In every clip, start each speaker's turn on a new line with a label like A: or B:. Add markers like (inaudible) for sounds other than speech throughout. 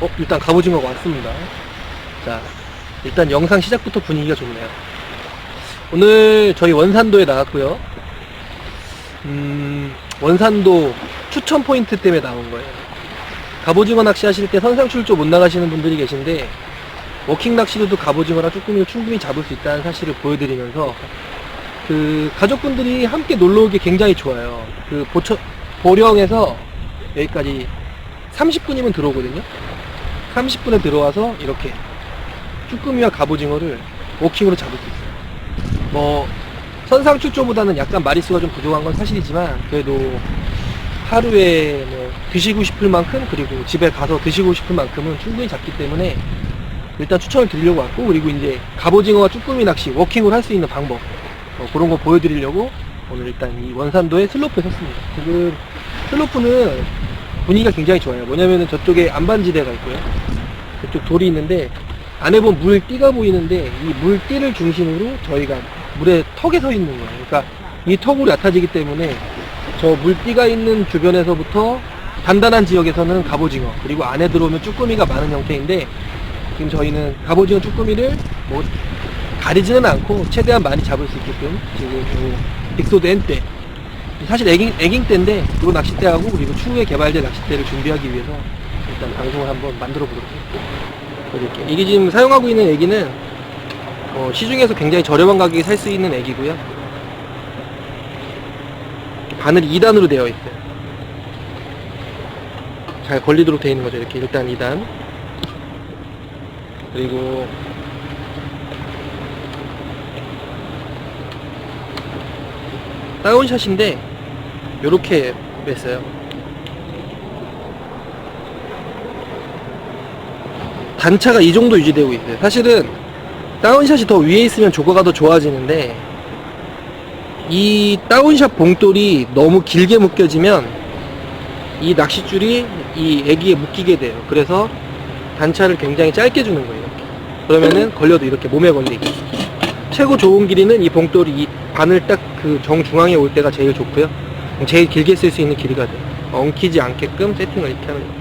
A: 어, 일단 갑오징어가 왔습니다. 자, 일단 영상 시작부터 분위기가 좋네요. 오늘 저희 원산도에 나왔고요. 음, 원산도 추천 포인트 때문에 나온 거예요. 갑오징어 낚시 하실 때 선상 출조 못 나가시는 분들이 계신데 워킹 낚시로도 갑오징어랑 쭈꾸미를 충분히 잡을 수 있다는 사실을 보여드리면서 그 가족분들이 함께 놀러 오기 굉장히 좋아요. 그 보처, 보령에서 여기까지 30분이면 들어오거든요. 30분에 들어와서 이렇게 쭈꾸미와 갑오징어를 워킹으로 잡을 수 있어요. 뭐 선상 출조보다는 약간 마리수가 좀 부족한 건 사실이지만 그래도 하루에 뭐 드시고 싶을 만큼 그리고 집에 가서 드시고 싶을 만큼은 충분히 잡기 때문에 일단 추천을 드리려고 왔고 그리고 이제 갑오징어와 쭈꾸미 낚시 워킹을 할 수 있는 방법 어, 그런 거 보여드리려고 오늘 일단 이 원산도에 슬로프에 섰습니다. 지금 슬로프는 분위기가 굉장히 좋아요. 뭐냐면은 저쪽에 안반지대가 있고요. 저쪽 돌이 있는데 안에 보면 물띠가 보이는데 이 물띠를 중심으로 저희가 물의 턱에 서 있는 거예요. 그러니까 이 턱으로 얕아지기 때문에 저 물띠가 있는 주변에서부터 단단한 지역에서는 갑오징어 그리고 안에 들어오면 쭈꾸미가 많은 형태인데 지금 저희는 갑오징어 쭈꾸미를 뭐 가리지는 않고 최대한 많이 잡을 수 있게끔 지금 요 빅소드 N대 사실 에깅, 에깅 때인데 요 낚싯대하고 그리고 추후에 개발될 낚싯대를 준비하기 위해서 일단 방송을 한번 만들어 보도록 할게요 이렇게 이게 지금 사용하고 있는 애기는 어, 시중에서 굉장히 저렴한 가격에 살 수 있는 애기고요. 바늘이 2단으로 되어 있어요. 잘 걸리도록 되어 있는 거죠. 이렇게 일단 2단. 그리고 다운샷인데 요렇게 뺐어요. 단차가 이 정도 유지되고 있어요. 사실은 다운샷이 더 위에 있으면 조과가 더 좋아지는데 이 다운샷 봉돌이 너무 길게 묶여지면 이 낚싯줄이 이 애기에 묶이게 돼요. 그래서 단차를 굉장히 짧게 주는 거예요 이렇게. 그러면은 걸려도 이렇게 몸에 걸리게 최고 좋은 길이는 이 봉돌이 이 바늘 딱 그 정중앙에 올 때가 제일 좋고요. 제일 길게 쓸 수 있는 길이가 돼요. 엉키지 않게끔 세팅을 이렇게 하는 거예요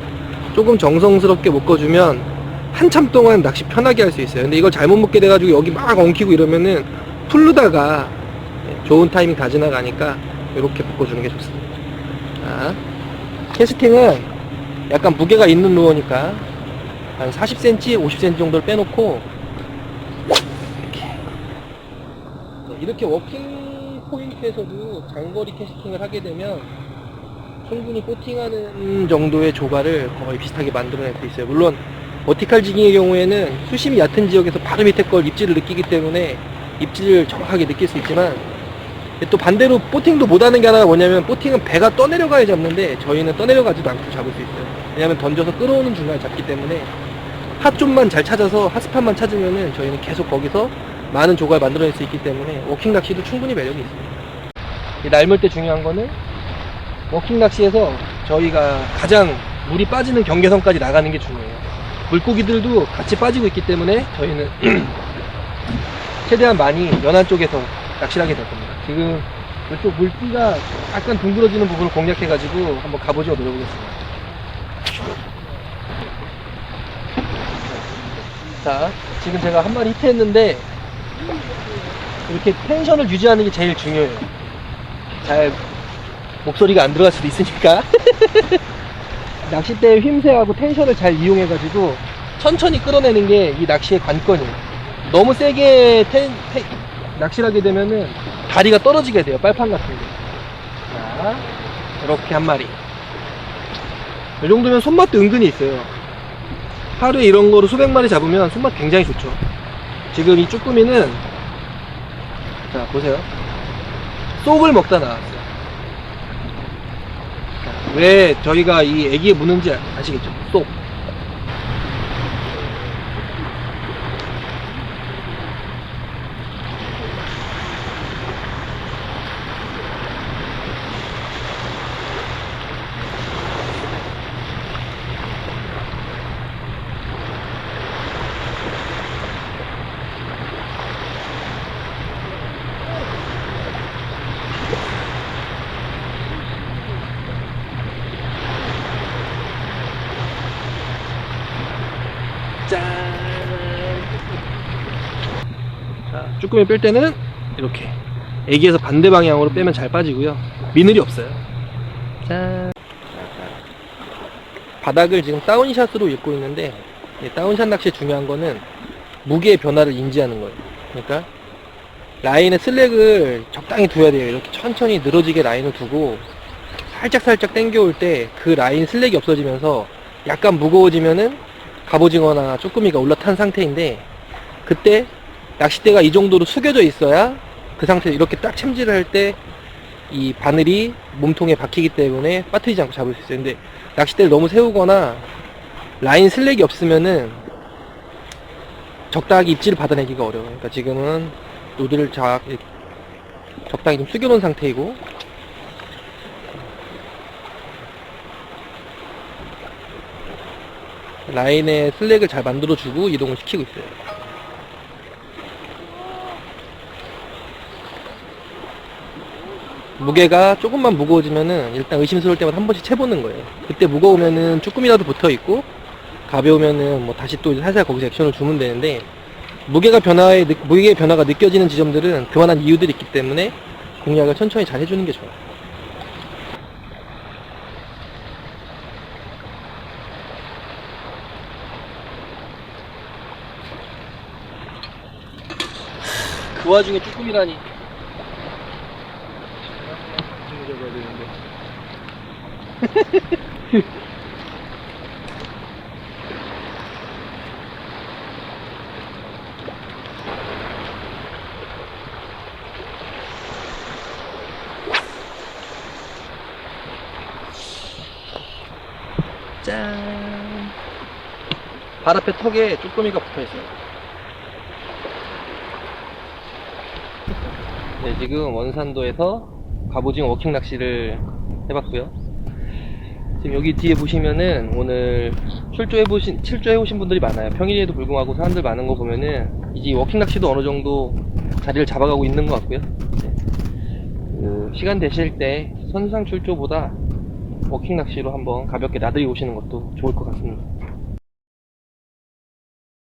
A: 조금 정성스럽게 묶어주면 한참 동안 낚시 편하게 할 수 있어요. 근데 이걸 잘못 묶게 돼가지고 여기 막 엉키고 이러면은 풀르다가 좋은 타이밍 다 지나가니까 이렇게 묶어주는 게 좋습니다. 자, 캐스팅은 약간 무게가 있는 루어니까 한 40cm, 50cm 정도를 빼놓고 이렇게 네, 이렇게 워킹 포인트에서도 장거리 캐스팅을 하게 되면 충분히 코팅하는 정도의 조과를 거의 비슷하게 만들어낼 수 있어요. 물론 버티칼 지깅의 경우에는 수심이 얕은 지역에서 바로 밑에 걸 입질을 느끼기 때문에 입질을 정확하게 느낄 수 있지만 또 반대로 보팅도 못하는 게 하나가 뭐냐면 보팅은 배가 떠내려가야 잡는데 저희는 떠내려가지도 않고 잡을 수 있어요. 왜냐하면 던져서 끌어오는 중간에 잡기 때문에 핫좀만 잘 찾아서 핫스팟만 찾으면은 저희는 계속 거기서 많은 조과를 만들어낼 수 있기 때문에 워킹 낚시도 충분히 매력이 있습니다. 이 날물 때 중요한 거는 워킹 낚시에서 저희가 가장 물이 빠지는 경계선까지 나가는 게 중요해요. 물고기들도 같이 빠지고 있기 때문에 저희는 (clears throat) 최대한 많이 연안 쪽에서 낚시를 하게 될 겁니다. 지금 이쪽 물기가 약간 둥그러지는 부분을 공략해가지고 한번 가보죠 노려보겠습니다. 자, 지금 제가 한 마리 히트했는데 이렇게 텐션을 유지하는 게 제일 중요해요. 잘 목소리가 안 들어갈 수도 있으니까 (laughs) 낚싯대의 휘임새하고 텐션을 잘 이용해가지고 천천히 끌어내는 게 이 낚시의 관건이에요. 너무 세게 텐, 텐- 낚시를 하게 되면은 다리가 떨어지게 돼요. 빨판 같은 게. 자, 이렇게 한 마리. 이 정도면 손맛도 은근히 있어요. 하루에 이런 거로 수백 마리 잡으면 손맛 굉장히 좋죠. 지금 이 쭈꾸미는 자 보세요. 쏙을 먹다 나왔어요. 자, 왜 저희가 이 애기에 무는지 아시겠죠? 쏙. 짠. 자, 쭈꾸미 뺄 때는 이렇게 애기에서 반대 방향으로 빼면 잘 빠지고요. 미늘이 없어요. 짠. 바닥을 지금 다운샷으로 입고 있는데 이 다운샷 낚시의 중요한 거는 무게의 변화를 인지하는 거예요. 그러니까 라인의 슬랙을 적당히 둬야 돼요. 이렇게 천천히 늘어지게 라인을 두고 살짝 살짝 당겨올 때 그 라인 슬랙이 없어지면서 약간 무거워지면은 갑오징어나 쭈꾸미가 올라탄 상태인데 그때 낚싯대가 이 정도로 숙여져 있어야 그 상태에서 이렇게 딱 챔질을 할 때 이 바늘이 몸통에 박히기 때문에 빠뜨리지 않고 잡을 수 있어요. 근데 낚싯대를 너무 세우거나 라인 슬랙이 없으면은 적당히 입질을 받아내기가 어려워요. 그러니까 지금은 노드를 자, 적당히 좀 숙여놓은 상태이고 라인에 슬랙을 잘 만들어주고 이동을 시키고 있어요. 무게가 조금만 무거워지면은 일단 의심스러울 때마다 한 번씩 채보는 거예요. 그때 무거우면은 조금이라도 붙어 있고 가벼우면은 뭐 다시 또 살살 거기서 액션을 주면 되는데 무게가 변화에 느- 무게의 변화가 느껴지는 지점들은 그만한 이유들이 있기 때문에 공략을 천천히 잘 해주는 게 좋아요. 그 와중에 쭈꾸미라니. 짠. 발 앞에 턱에 쭈꾸미가 붙어 있어요. 네, 지금 원산도에서 갑오징어 워킹 낚시를 해봤고요. 지금 여기 뒤에 보시면은 오늘 출조해보신, 출조해오신 분들이 많아요. 평일에도 불구하고 사람들 많은 거 보면은 이제 워킹 낚시도 어느 정도 자리를 잡아가고 있는 것 같고요. 네. 그 시간 되실 때 선상 출조보다 워킹 낚시로 한번 가볍게 나들이 오시는 것도 좋을 것 같습니다.